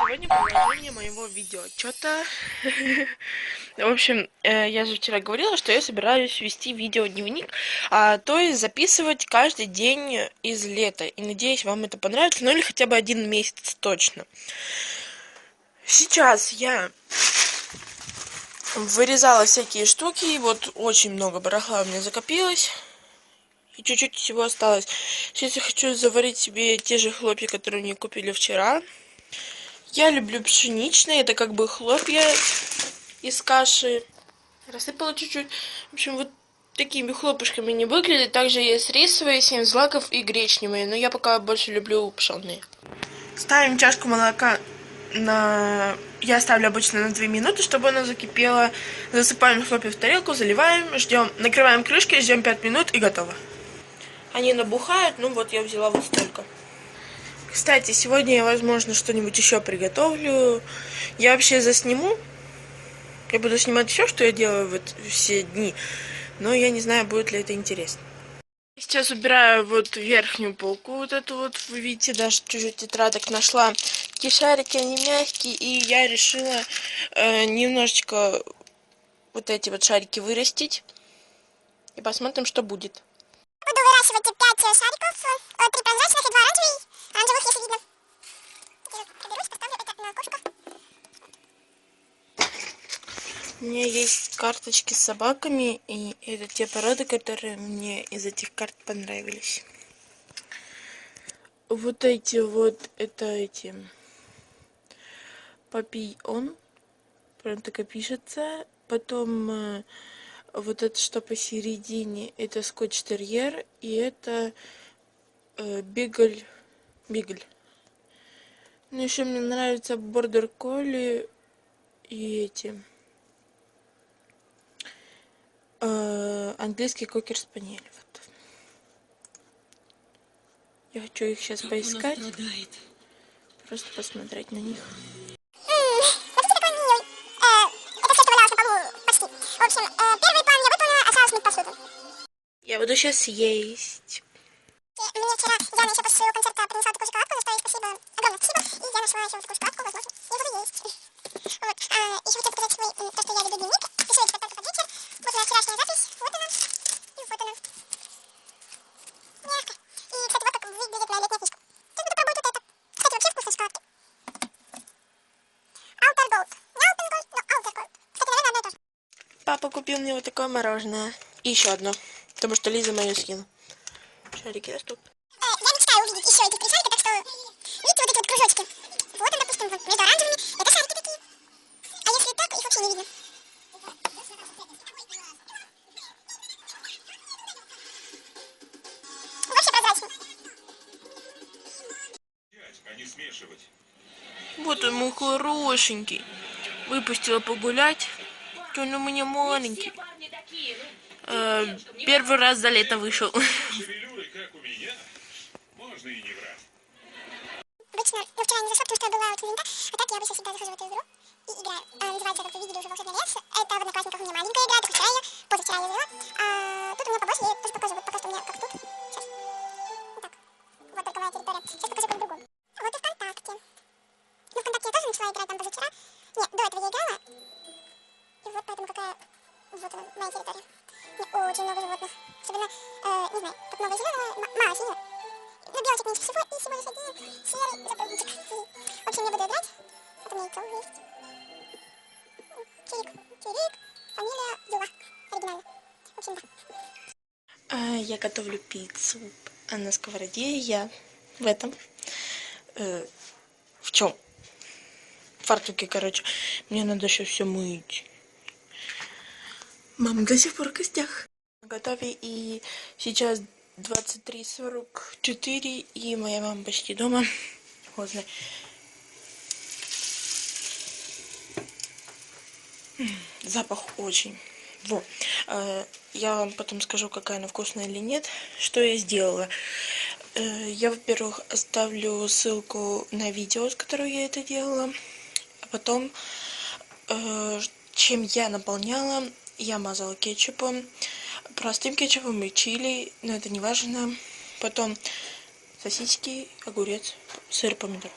Сегодня продолжение моего видео отчета. В общем, э, я же вчера говорила, что я собираюсь вести видеодневник, а то есть записывать каждый день из лета. И надеюсь, вам это понравится, ну или хотя бы один месяц точно. Сейчас я вырезала всякие штуки, и вот очень много барахла у меня закопилось. И чуть-чуть всего осталось. Сейчас я хочу заварить себе те же хлопья, которые мне купили вчера. Я люблю пшеничные, это как бы хлопья из каши. Рассыпала чуть-чуть. В общем, вот такими хлопушками не выглядят. Также есть рисовые, семь злаков и гречневые. Но я пока больше люблю пшенные. Ставим чашку молока на... Я ставлю обычно на 2 минуты, чтобы она закипела. Засыпаем хлопья в тарелку, заливаем, ждем, накрываем крышкой, ждем 5 минут и готово. Они набухают, ну вот я взяла вот столько. Кстати, сегодня я, возможно, что-нибудь еще приготовлю. Я вообще засниму. Я буду снимать все, что я делаю вот все дни. Но я не знаю, будет ли это интересно. Сейчас убираю вот верхнюю полку, вот эту вот, вы видите, даже чуть-чуть тетрадок нашла. Такие шарики, они мягкие, и я решила э, немножечко вот эти вот шарики вырастить. И посмотрим, что будет. Буду выращивать 5 шариков, 3 прозрачных и 2 оранжевых оранжевых, если видно. Проберусь, поставлю это на окошко. У меня есть карточки с собаками, и это те породы, которые мне из этих карт понравились. Вот эти вот, это эти Папион, прям так и пишется. Потом э, вот это, что посередине, это скотч-терьер, и это э, бигль Бигль. Ну, еще мне нравятся бордер колли и эти. Э, английский кокер спаниель. Вот. Я хочу их сейчас поискать. Просто посмотреть на них. Я буду сейчас есть. Мне вчера Яна еще после своего концерта принесла такую шоколадку, за что ей спасибо, огромное спасибо. И я нашла еще вот такую шоколадку, возможно, я буду есть. Вот. А, еще хотела показать свой, то, что я веду дневник. Пишу я теперь только под вечер. Вот моя вчерашняя запись. Вот она. И вот она. Мягко. И, кстати, вот как выглядит моя летняя книжка. Сейчас буду пробовать вот это. Кстати, вообще вкусные шоколадки. Алтер Голд. Не Алтер Голд, но Алтер Голд. Кстати, наверное, одно и то же. Папа купил мне вот такое мороженое. И еще одно. Потому что Лиза мою съела. Шарики растут. Э, я мечтаю увидеть еще этих три шарика, так что видите вот эти вот кружочки. Вот он, допустим, вот между оранжевыми. Это шарики такие. А если так, их вообще не видно. Вообще прозрачный. а не смешивать. Вот он мой хорошенький. Выпустила погулять. Он у меня маленький. Э, первый раз за лето вышел. У. Обычно, ну вчера я не зашла, потому что я была вот занята. А так я обычно всегда захожу в эту игру и играю. А, называется, как вы видели, уже волшебный лес. Это в Одноклассниках у меня маленькая игра, только вчера ее, позавчера я завела. А тут у меня побольше, я тоже покажу. Вот пока что у меня как тут. Сейчас. Вот так. Вот только моя территория. Сейчас покажу по-другому. Вот и ВКонтакте. Ну, ВКонтакте я тоже начала играть там позавчера. Нет, до этого я играла. И вот поэтому какая... Вот она, моя территория. Мне очень много животных. Особенно, э, не знаю, тут много зеленого, мало синего. Но белочек меньше всего, и всего лишь один серый запыльничек. В общем, я буду играть. Вот у меня яйцо есть. Чирик, Чирик, фамилия Юла, оригинально. В общем, да. А, я готовлю пиццу на сковороде. Я в этом. Э, в чем? Фартуке, короче. Мне надо еще все мыть. Мама до сих пор в гостях. Готове и сейчас 23.44 и моя мама почти дома. Поздно. Запах очень. Во. Э, Я вам потом скажу, какая она вкусная или нет. Что я сделала? Э, Я, во-первых, оставлю ссылку на видео, с которого я это делала. А потом, э, чем я наполняла, я мазала кетчупом, простым кетчупом и чили, но это не важно. Потом сосиски, огурец, сыр, помидор.